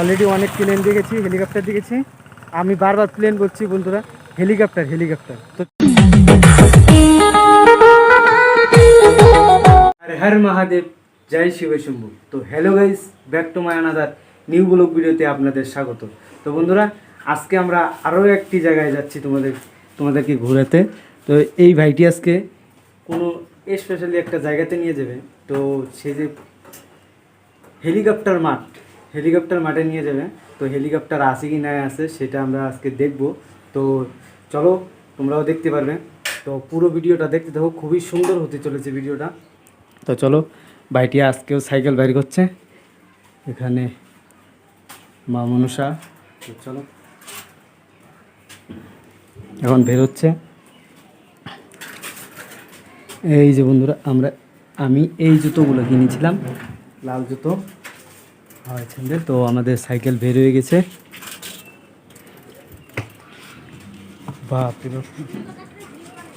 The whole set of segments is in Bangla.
অলরেডি অনেক প্লেন দেখেছি হেলিকপ্টার দেখেছি। আমি বারবার প্লেন বলছি বন্ধুরা হেলিকপ্টার হেলিকপ্টার তো হর মহাদেব, জয় শিব শম্ভু। তো hello guys back to my another new blog ভিডিওতে আপনাদের স্বাগত। তো বন্ধুরা, আজকে আমরা আরও একটি জায়গায় যাচ্ছি তোমাদের, তোমাদেরকে ঘোরাতে। তো এই ভাইটি আজকে কোনো স্পেশালি একটা জায়গাতে নিয়ে যাবে। তো সে যে হেলিকপ্টার মাঠ হেলিকপ্টার মাঠে নিয়ে যাবে। তো হেলিকপ্টার আছে কি না আছে সেটা আমরা আজকে দেখব। তো চলো, তোমরাও দেখতে পারবে। তো পুরো ভিডিওটা দেখতে থাকো, খুবই সুন্দর হতে চলেছে ভিডিওটা। তো চলো, ভাইটি আজকেও সাইকেল বাইর করছে। এখানে মা মনুষা চলো। এখন বেরোচ্ছে এই যে বন্ধুরা, আমরা, আমি এই জুতোগুলো কিনেছিলাম, লাল জুতো। হয় তো, আমাদের সাইকেল বের হয়ে গেছে।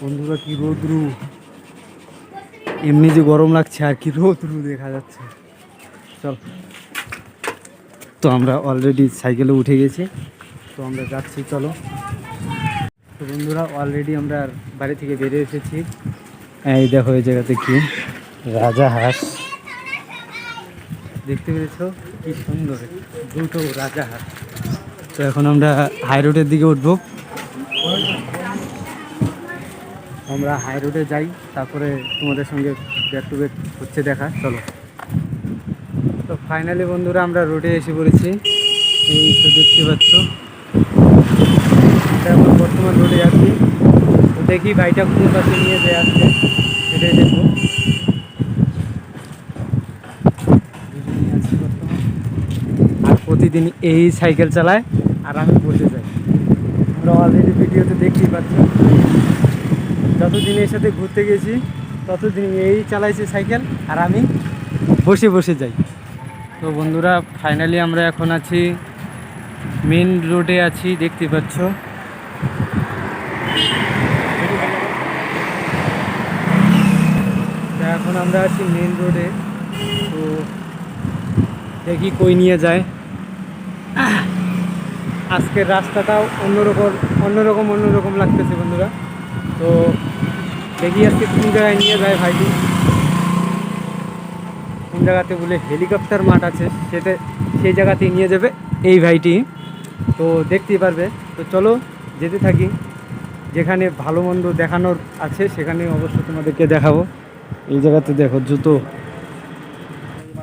বন্ধুরা কি রোদ্রু। এমনি যে গরম লাগছে, আর কি রোদ্রু দেখা যাচ্ছে। চল। তো আমরা অলরেডি সাইকেলে উঠে গেছি, তো আমরা যাচ্ছি, চলো। তো বন্ধুরা অলরেডি আমরা বাড়ি থেকে বেরিয়ে এসেছি। এই দেখো, এই জায়গাতে কি। রাজা হাঁস। দেখতে পেরেছ? কি সুন্দর। দুটো রাজা হাট তো এখন আমরা হাই রোডের দিকে উঠবো। আমরা হাই রোডে যাই, তারপরে তোমাদের সঙ্গে ব্যাক টু ব্যাক হচ্ছে দেখা। চলো। তো ফাইনালি বন্ধুরা আমরা রোডে এসে পড়েছি। এই তো দেখতে পাচ্ছ। এখন বর্তমান রোডে তো দেখি ভাইটা কোন পাশে নিয়ে যায় আসছে সেটাই দেখব দুজনেই আছি বর্তমান। আর প্রতিদিন এই সাইকেল চালায় আর আমি বসে যাই। আমরা অলরেডি ভিডিওতে দেখতেই পাচ্ছি যতদিন এর সাথে ঘুরতে গেছি, ততদিন এই চালাইছি সাইকেল আর আমি বসে বসে যাই। তো বন্ধুরা ফাইনালি আমরা এখন আছি মেন রোডে আছি, দেখতে পাচ্ছ। এখন আমরা আছি মেন রোডে তো দেখি কই নিয়ে যায়। আজকের রাস্তাটাও অন্যরকম অন্যরকম অন্যরকম লাগতেছে বন্ধুরা। তো দেখি আজকে কোন জায়গায় নিয়ে যায় ভাইটি। কোন জায়গাতে বলে হেলিকপ্টার মাঠ আছে সেটা সেই জায়গাতে নিয়ে যাবে এই ভাইটি। তো দেখতেই পারবে। তো চলো যেতে থাকি। যেখানে ভালো মন্দ দেখানোর আছে, সেখানে অবশ্যই তোমাদেরকে দেখাবো। এই জায়গাতে দেখো জুতো।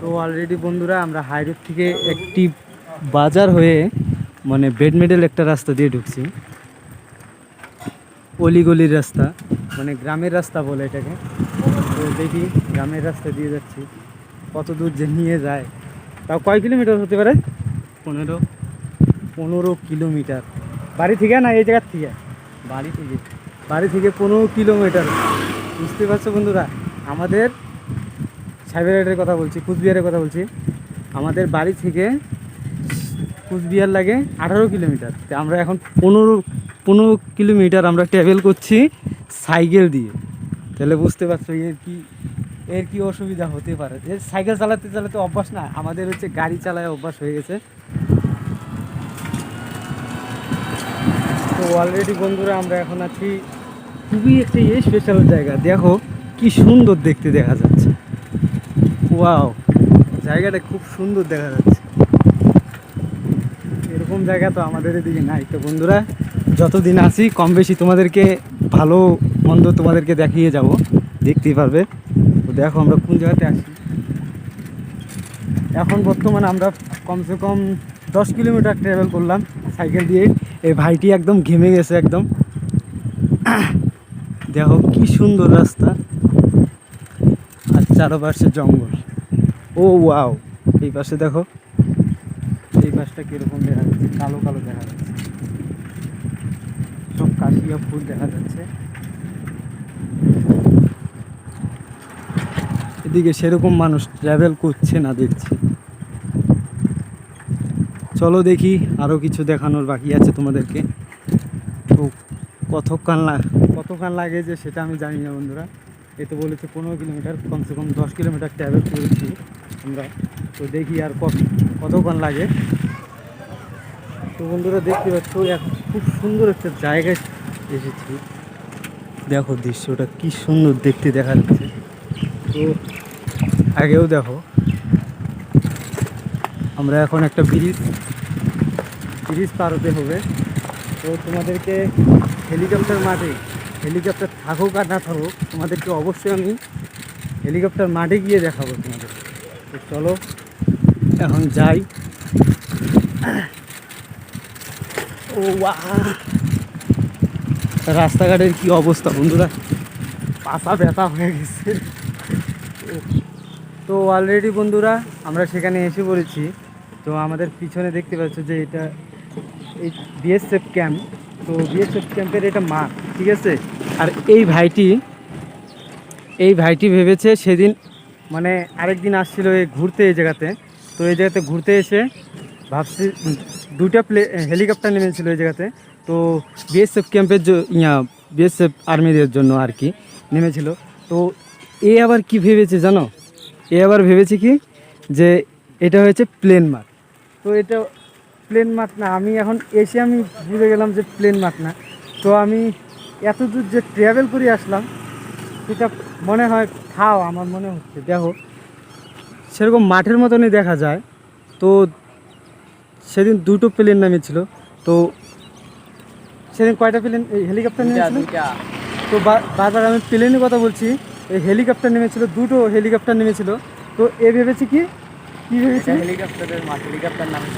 তো অলরেডি বন্ধুরা আমরা হাই রোড থেকে একটি বাজার হয়ে মানে বেডমেডেল একটা রাস্তা দিয়ে ঢুকছি। অলিগলির রাস্তা মানে গ্রামের রাস্তা বলে এটাকে। তো দেখি গ্রামের রাস্তা দিয়ে যাচ্ছি। কত দূর যে নিয়ে যায়। তাও কয় কিলোমিটার হতে পারে? পনেরো। পনেরো কিলোমিটার। বাড়ি থেকে না এই জায়গার থেকে? বাড়ি থেকে। বাড়ি থেকে পনেরো কিলোমিটার। বুঝতে পারছ বন্ধুরা? আমাদের সাইবার কথা বলছি কুচবিহারের কথা বলছি। আমাদের বাড়ি থেকে কুচবিহার লাগে আঠারো কিলোমিটার। আমরা এখন পনেরো পনেরো কিলোমিটার আমরা ট্রাভেল করছি সাইকেল দিয়ে। তাহলে বুঝতে পারছ এর কি এর কি অসুবিধা হতে পারে। এর সাইকেল চালাতে চালাতে অভ্যাস না, আমাদের হচ্ছে গাড়ি চালায় অভ্যাস হয়ে গেছে। তো অলরেডি বন্ধুরা আমরা এখন আছি খুবই একটি স্পেশাল জায়গা। দেখো কি সুন্দর দেখতে দেখা যাচ্ছে। ওয়াও জায়গাটা খুব সুন্দর দেখা যাচ্ছে। এরকম জায়গা তো আমাদের এদিকে নাই। তো বন্ধুরা, যতদিন আছি, কম বেশি তোমাদেরকে ভালো, মন্দ তোমাদেরকে দেখিয়ে যাব। দেখতেই পারবে। তো দেখো আমরা কোন জায়গাতে আসি এখন বর্তমানে আমরা কমসে কম দশ কিলোমিটার ট্রাভেল করলাম সাইকেল দিয়ে। এই ভাইটি একদম ঘেমে গেছে একদম। দেখো কি সুন্দর রাস্তা। আর চারপাশে জঙ্গল। ও, ওয়াও। এই পাশে দেখো। এই পাশটা কীরকম দেখা যাচ্ছে? কালো কালো দেখা যাচ্ছে। সব কাশিয়া ফুল দেখা যাচ্ছে। এদিকে সেরকম মানুষ ট্রাভেল করছে না দেখছি। চলো দেখি আরও কিছু দেখানোর বাকি আছে তোমাদেরকে। তো কতক্ষণ কতক্ষণ লাগে যে সেটা আমি জানি না বন্ধুরা। এ তো বলেছে পনেরো কিলোমিটার, কমসে কম দশ কিলোমিটার ট্রাভেল করেছি আমরা। তো দেখি আর কত, কতক্ষণ লাগে। তো বন্ধুরা দেখতে পাচ্ছ, এক খুব সুন্দর একটা জায়গায় এসেছি। দেখো দৃশ্যটা কি সুন্দর দেখতে দেখা যাচ্ছে। তো আগেও দেখো, আমরা এখন একটা ব্রিজ ব্রিজ পার হতে হবে। তো তোমাদেরকে হেলিকপ্টার মাঠে, হেলিকপ্টার থাকুক আর না থাকুক, তোমাদেরকে অবশ্যই আমি হেলিকপ্টার মাঠে গিয়ে দেখাবো তোমাদের। তো চলো, এখন যাই। রাস্তাঘাটের কি অবস্থা বন্ধুরা? পাশা ব্যথা হয়ে গেছে। তো অলরেডি বন্ধুরা, আমরা সেখানে এসে পড়েছি। তো আমাদের পিছনে দেখতে পাচ্ছ যে এটা এই বিএসএফ ক্যাম্প তো বিএসএফ ক্যাম্পের এটা মাঠ ঠিক আছে? আর এই ভাইটি এই ভাইটি ভেবেছে সেদিন মানে আরেকদিন আসছিল এই ঘুরতে এই জায়গাতে। তো এই জায়গাতে ঘুরতে এসে ভাবছি দুটা প্লে হেলিকপ্টার নেমেছিল এই জায়গাতে। তো বিএসএফ ক্যাম্পের ইয়া বিএসএফ আর্মিদের জন্য আর কি নেমেছিল। তো এ আবার কি ভেবেছে জানো? এ আবার ভেবেছে কি? যে এটা হয়েছে প্লেন মাঠ তো এটা প্লেন মাঠ না, আমি এখন এসে আমি বুঝে গেলাম যে প্লেন মাঠ না। তো আমি এত দূর যে ট্রাভেল করে আসলাম, সেটা মনে হয় খাও, আমার মনে হচ্ছে। দেখো, সেরকম মাঠের মতনই দেখা যায়। তো সেদিন দুটো প্লেন নামেছিল তো সেদিন কয়টা প্লেন হেলিকপ্টার নেমেছিল? তো বারবার আমি প্লেনের কথা বলছি এই হেলিকপ্টার নেমেছিল দুটো হেলিকপ্টার নেমেছিল। তো এ ভেবেছি কি? কী ভেবেছি? হেলিকপ্টারের মাঠ হেলিকপ্টার নামে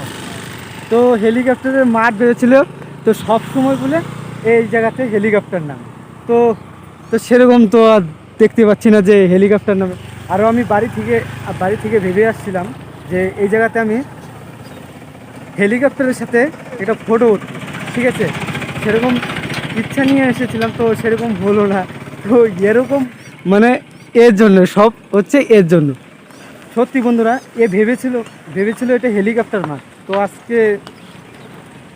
তো হেলিকপ্টারের মাঠ ভেবেছিল তো সব সময় বলে এই জায়গাতে হেলিকপ্টার নামে। তো তো সেরকম তো আর দেখতে পাচ্ছি না যে হেলিকপ্টার নামে। আরও আমি বাড়ি থেকে বাড়ি থেকে ভেবে আসছিলাম যে এই জায়গাতে আমি হেলিকপ্টারের সাথে একটা ফটো উঠবো, ঠিক আছে? সেরকম ইচ্ছা নিয়ে এসেছিলাম, তো সেরকম হলো না। তো এরকম মানে এর জন্য, সব হচ্ছে এর জন্য। সত্যি বন্ধুরা, এ ভেবেছিল ভেবেছিল এটা হেলিকপ্টার মাঠ তো আজকে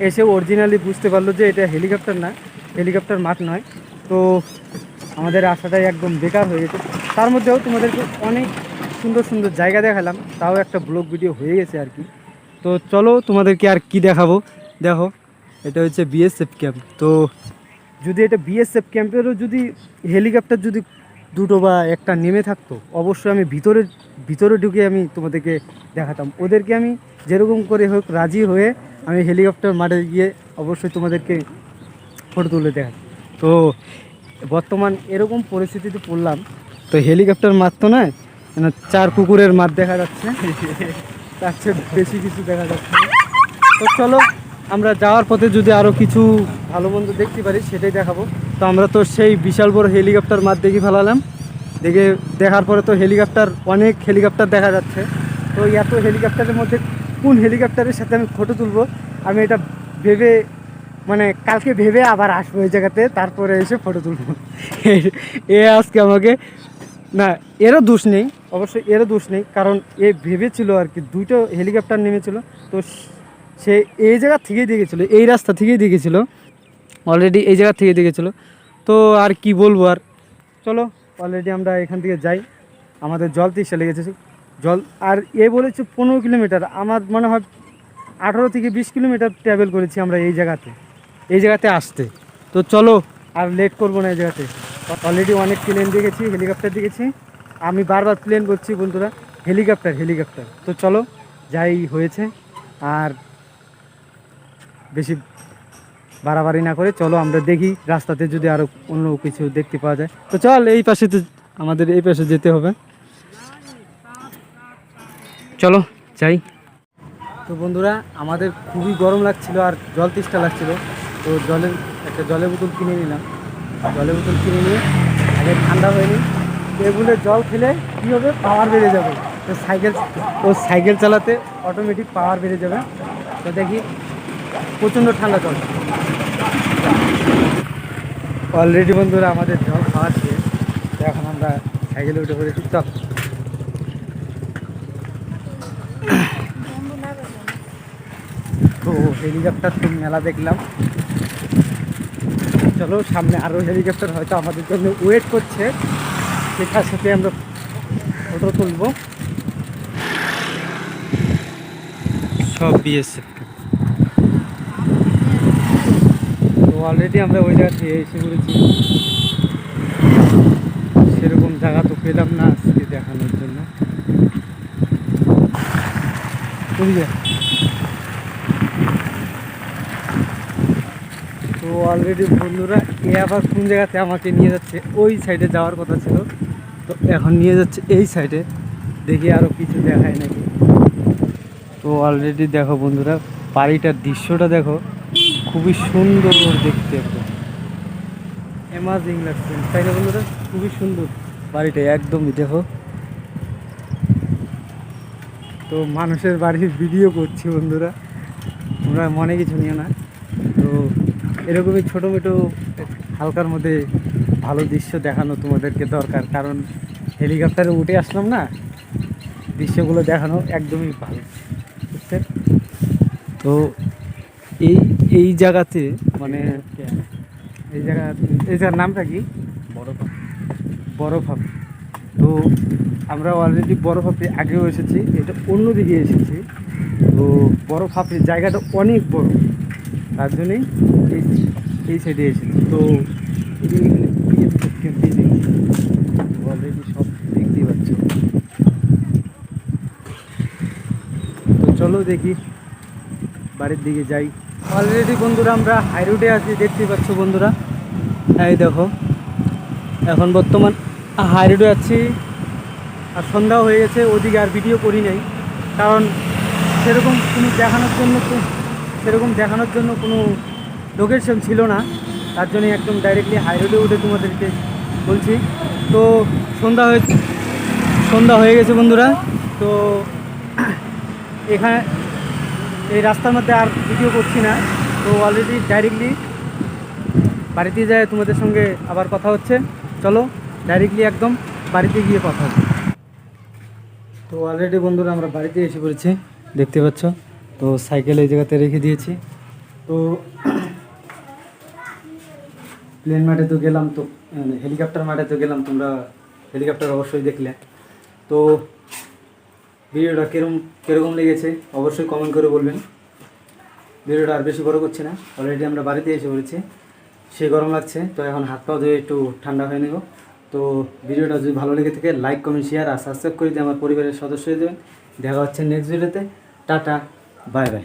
এসে অরিজিনালি বুঝতে পারল যে এটা হেলিকপ্টার না, হেলিকপ্টার মাঠ নয়। তো আমাদের আশাটাই একদম বেকার হয়ে গেছে। তার মধ্যেও তোমাদেরকে অনেক সুন্দর সুন্দর জায়গা দেখালাম, তাও একটা ব্লগ ভিডিও হয়ে গেছে আর কি। তো চলো তোমাদেরকে আর কি দেখাবো? দেখো, এটা হচ্ছে বিএসএফ ক্যাম্প তো যদি এটা বিএসএফ ক্যাম্পেরও যদি হেলিকপ্টার যদি দুটো বা একটা নেমে থাকতো, অবশ্যই আমি ভিতরে ভিতরে ঢুকে আমি তোমাদেরকে দেখাতাম। ওদেরকে আমি যেরকম করে হোক রাজি হয়ে আমি হেলিকপ্টার মাঠে গিয়ে অবশ্যই তোমাদেরকে ফটো তুলে দেখাই। তো বর্তমান এরকম পরিস্থিতিতে পড়লাম, তো হেলিকপ্টার মাঠ তো নয় মানে চার কুকুরের মাঠ দেখা যাচ্ছে। তার চেয়ে বেশি কিছু দেখা যাচ্ছে। তো চলো, আমরা যাওয়ার পথে যদি আরও কিছু ভালো মন্দ দেখতে পারি, সেটাই দেখাবো। তো আমরা তো সেই বিশাল বড় হেলিকপ্টার মাঠ দেখে ফেলালাম। দেখে দেখার পরে তো হেলিকপ্টার, অনেক হেলিকপ্টার দেখা যাচ্ছে। তো এত হেলিকপ্টারের মধ্যে কোন হেলিকপ্টারের সাথে আমি ফটো তুলবো? আমি এটা ভেবে মানে কালকে ভেবে আবার আসব এই জায়গাতে, তারপরে এসে ফটো তুলবো। এ আজকে আমাকে, না, এরও দোষ নেই। অবশ্যই এরও দোষ নেই, কারণ এ ভেবেছিল আর কি, দুইটো হেলিকপ্টার নেমেছিল, তো সে এই জায়গা থেকেই দেখেছিল, এই রাস্তা থেকেই দেখেছিল অলরেডি এই জায়গা থেকে দেখেছিল, তো আর কি বলব আর। চলো অলরেডি আমরা এখান থেকে যাই, আমাদের জল তেইশে লেগেছে, জল, আর এ বলেছে পনেরো কিলোমিটার, আমার মনে হয় আঠারো থেকে বিশ কিলোমিটার ট্রাভেল করেছি আমরা এই জায়গাতে এই জায়গাতে আসতে, তো চলো, আর লেট করব না এই জায়গাতে অলরেডি অনেক প্লেন দেখেছি হেলিকপ্টার দেখেছি আমি বারবার প্লেন করছি বন্ধুরা হেলিকপ্টার হেলিকপ্টার তো চলো, যাই হয়েছে, আর বেশি বাড়াবাড়ি না করে চলো আমরা দেখি, রাস্তাতে যদি আরও অন্য কিছু দেখতে পাওয়া যায়। তো চল, এই পাশে তো আমাদের এই পাশে যেতে হবে। চলো, যাই। তো বন্ধুরা, আমাদের খুবই গরম লাগছিল আর জল তেষ্টা লাগছিল। তো জলের, একটা জলের বোতল কিনে নিলাম। জলের বোতল কিনে নিয়ে, আগে ঠান্ডা হয়নি টেবুলে জল খেলে কী হবে? পাওয়ার বেড়ে যাবে। তো সাইকেল, ও সাইকেল চালাতে অটোমেটিক পাওয়ার বেড়ে যাবে। তো দেখি, প্রচণ্ড ঠান্ডা জল। অলরেডি বন্ধুরা আমাদের জল খাওয়া শেষ। এখন আমরা সাইকেলে উঠে পড়েছি। চল তো হেলিকপ্টার তো মেলা দেখলাম। চলো, সামনে আরও হেলিকপ্টার হয়তো আমাদের জন্য ওয়েট করছে। সেটার সাথে আমরা ফটো তুলবো। সব বিএসএফ অলরেডি আমরা ওই জায়গা থেকে এসে পড়েছি। সেরকম জায়গা তো পেলাম না আজকে দেখানোর জন্য। তো অলরেডি বন্ধুরা এ আবার কোন জায়গাতে আমাকে নিয়ে যাচ্ছে? ওই সাইডে যাওয়ার কথা ছিল। তো এখন নিয়ে যাচ্ছে এই সাইডে দেখি আরও কিছু দেখায় নাকি। তো অলরেডি দেখো বন্ধুরা, বাড়িটার দৃশ্যটা দেখো। খুবই সুন্দর দেখতে একদম। অ্যামাজিং লাগছে। তাই না বন্ধুরা? খুবই সুন্দর বাড়িটা, একদমই দেখো। তো মানুষের বাড়ির ভিডিও করছি বন্ধুরা। তোমরা মনে কিছু নিও না। তো এরকমই ছোটো মোটো হালকার মধ্যে ভালো দৃশ্য দেখানো তোমাদেরকে দরকার কারণ হেলিকপ্টারে উঠে আসলাম না দৃশ্যগুলো দেখানো একদমই ভালো বুঝছেন? তো এই এই জায়গাতে মানে এই জায়গা এই জায়গার নামটা কি? বড় বরফ হাফ তো আমরা অলরেডি বরফ হাফে আগেও এসেছি এটা অন্যদিকে এসেছি। তো বরফ হাফের জায়গাটা অনেক বড় তার জন্যই এই এই সাইডে এসেছি। তো অলরেডি সব দেখতেই পাচ্ছ তো চলো দেখি। বাড়ির দিকে যাই। অলরেডি বন্ধুরা আমরা হাই রোডে আছি, দেখতেই পাচ্ছ বন্ধুরা। এই দেখো, এখন বর্তমান হাই রোডে আছি। আর সন্ধ্যা হয়ে গেছে, ওদিকে আর ভিডিও করি নাই। কারণ সেরকম কোনো দেখানোর জন্য সেরকম দেখানোর জন্য কোনো লোকেশন ছিল না। তার জন্য একদম ডাইরেক্টলি হাই রোডে উঠে তোমাদেরকে বলছি। তো সন্ধ্যা হয়ে সন্ধ্যা হয়ে গেছে বন্ধুরা। তো এখানে এই রাস্তার মধ্যে আর ভিডিও করছি না। তো অলরেডি ডাইরেক্টলি বাড়িতে যায়, তোমাদের সঙ্গে আবার কথা হচ্ছে। চলো ডাইরেক্টলি একদম বাড়িতে গিয়ে কথা হবে। তো অলরেডি বন্ধুরা আমরা বাড়িতে এসে পড়েছি, দেখতে পাচ্ছ। তো সাইকেল এই জায়গাতে রেখে দিয়েছি। তো প্লেন মাঠে তো গেলাম তো মানে হেলিকপ্টার মাঠে তো গেলাম, তোমরা হেলিকপ্টার অবশ্যই দেখলে। তো ভিডিওটা কীরকম কীরকম লেগেছে অবশ্যই কমেন্ট করে বলবেন। ভিডিওটা আর বেশি বড় করছে না। অলরেডি আমরা বাড়িতে এসে পড়েছি। সে গরম লাগছে, তো এখন হাত পা ধুয়ে একটু ঠান্ডা হয়ে নেব। তো ভিডিওটা যদি ভালো লেগে থাকে লাইক কমেন্ট শেয়ার আর সাবস্ক্রাইব করে দিয়ে আমার পরিবারের সদস্য হয়ে যাবেন। দেখা হচ্ছে নেক্সট ভিডিওতে টাটা বাই বাই